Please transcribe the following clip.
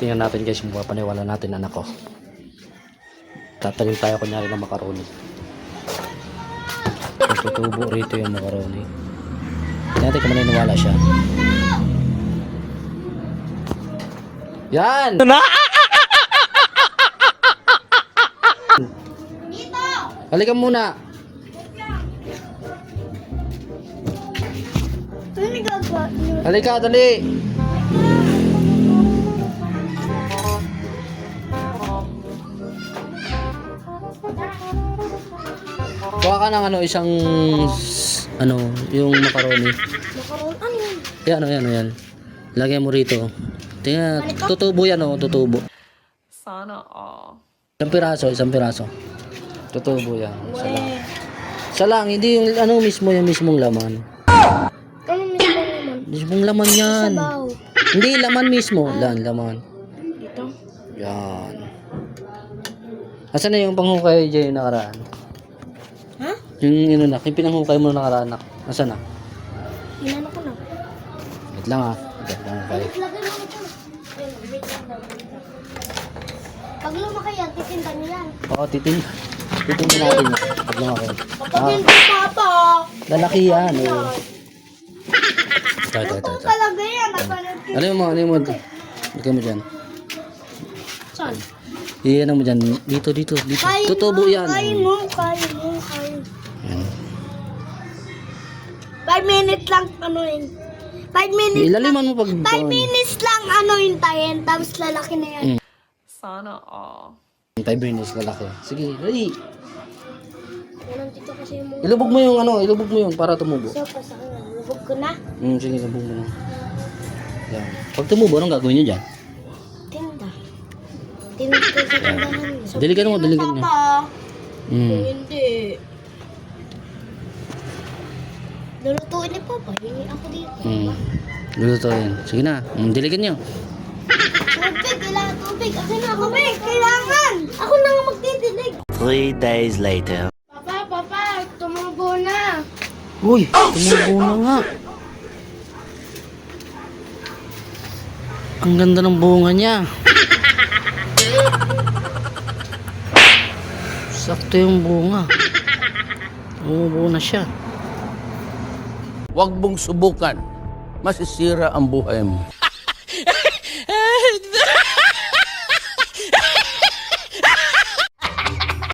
Tingnan natin guys kung papaniwala natin anak ko. Tatanim tayo kunyari ng macaroni. Tutubo rito yung macaroni. Tingnan natin kung maniniwala siya. Yan! Halika muna. Ano gagawa niyo? Halika, dali. Kuha ka ng ano, isang ano, yung macaroni. Makaroon, ano yun? Yan, yan, yan. Lagyan mo rito. Tingnan, tutubo yan oh, tutubo. Sana all. Isang piraso, isang piraso. Tutubo yan. Isa lang. Hindi yung ano mismo, yung mismong laman. Ano mismo naman? Mismong laman yan. Sabaw. Hindi, laman mismo. Lan, laman. Dito. Yan. Asan na yung panghukay dyan yung nakaraan? Ha? Yung ano na, yung pinanghukay mo nakaraan na. Asan na? Inano ko na. Wait lang ah. Wait lang mo lang. Pag lumaki yan, titinda niyo yan. Oo, titin. Titin natin yan. Pag lumaki. Kapag Ah, hindi papa, lalaki yan. Oh. Ito, ito, ito. ito ito. talaga yan. Ano yung mo, ano yung mo? Lagay mo dyan. Saan? Iyan mo dyan. Dito, dito, dito. Tutubo mo, yan. Kain mo, kain mo, kain. Yan. Five minutes lang yun. Five minutes lang. Ilaliman mo pag... Five minutes lang ano hintayin, tapos lalaki na yan. Mm. Sana all. 5 minutes lalaki. Sige, ready. Ilubog mo yung ano, ilubog mo yung para tumubo. sopa sa akin. Lubog ko na. Hmm, sige, ilubog mo na. Yan. Pag tumubo, anong gagawin nyo dyan? Tinda. Tinda ko sa tindahan. So, Diligan mo, diligan nyo. Papa, Hmm. hindi. Lulutuin ni Papa. Hingi ako dito. Hmm. Lulutuin. Sige na. Hmm, diligan nyo. Tubig, kailangan tubig. Kasi na tubig, kailangan. Ako na nga magdidilig. Three days later. Papa, Papa, tumubo na. Uy, tumubo na nga. Ang ganda ng bunga niya. Sakto yung bunga. Tumubo na siya. Huwag mong subukan. Masisira ang buhay mo.